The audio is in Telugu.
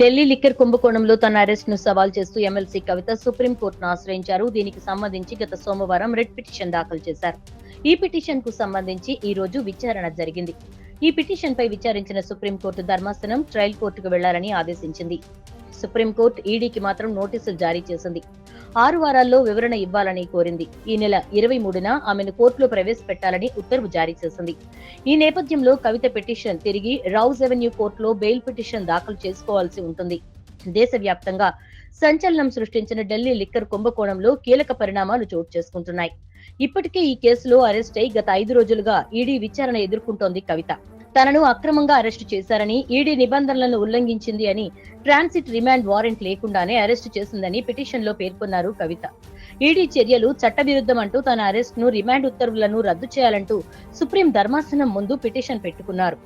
ఢిల్లీ లిక్కర్ కుంభకోణంలో తన అరెస్ట్ను సవాల్ చేస్తూ ఎమ్మెల్సీ కవిత సుప్రీంకోర్టును ఆశ్రయించారు. దీనికి సంబంధించి గత సోమవారం రెడ్ పిటిషన్ దాఖలు చేశారు. ఈ పిటిషన్కు సంబంధించి ఈ రోజు విచారణ జరిగింది. ఈ పిటిషన్ పై విచారించిన సుప్రీంకోర్టు ధర్మాసనం ట్రయల్ కోర్టుకు వెళ్ళాలని ఆదేశించింది. సుప్రీంకోర్టు ఈడీకి మాత్రం నోటీసులు జారీ చేసింది. ఆరు వారాల్లో వివరణ ఇవ్వాలని కోరింది. ఈ నెల ఇరవై మూడున ఆమెను కోర్టులో ప్రవేశపెట్టాలని ఉత్తర్వు జారీ చేసింది. ఈ నేపథ్యంలో కవిత పిటిషన్ తిరిగి రౌజ్ ఎవెన్యూ కోర్టులో బెయిల్ పిటిషన్ దాఖలు చేసుకోవాల్సి ఉంటుంది. దేశవ్యాప్తంగా సంచలనం సృష్టించిన ఢిల్లీ లిక్కర్ కుంభకోణంలో కీలక పరిణామాలు చోటు చేసుకుంటున్నాయి. ఇప్పటికే ఈ కేసులో అరెస్ట్ అయి గత ఐదు రోజులుగా ఈడీ విచారణ ఎదుర్కొంటోంది కవిత. తనను అక్రమంగా అరెస్టు చేశారని ఈడీ నిబంధనలను ఉల్లంఘించింది అని ట్రాన్సిట్ రిమాండ్ వారెంట్ లేకుండానే అరెస్టు చేసిందని పిటిషన్లో పేర్కొన్నారు కవిత. ఈడీ చర్యలు చట్టవిరుద్ధమంటూ తన అరెస్ట్ను రిమాండ్ ఉత్తర్వులను రద్దు చేయాలంటూ సుప్రీం ధర్మాసనం ముందు పిటిషన్ పెట్టుకున్నారు.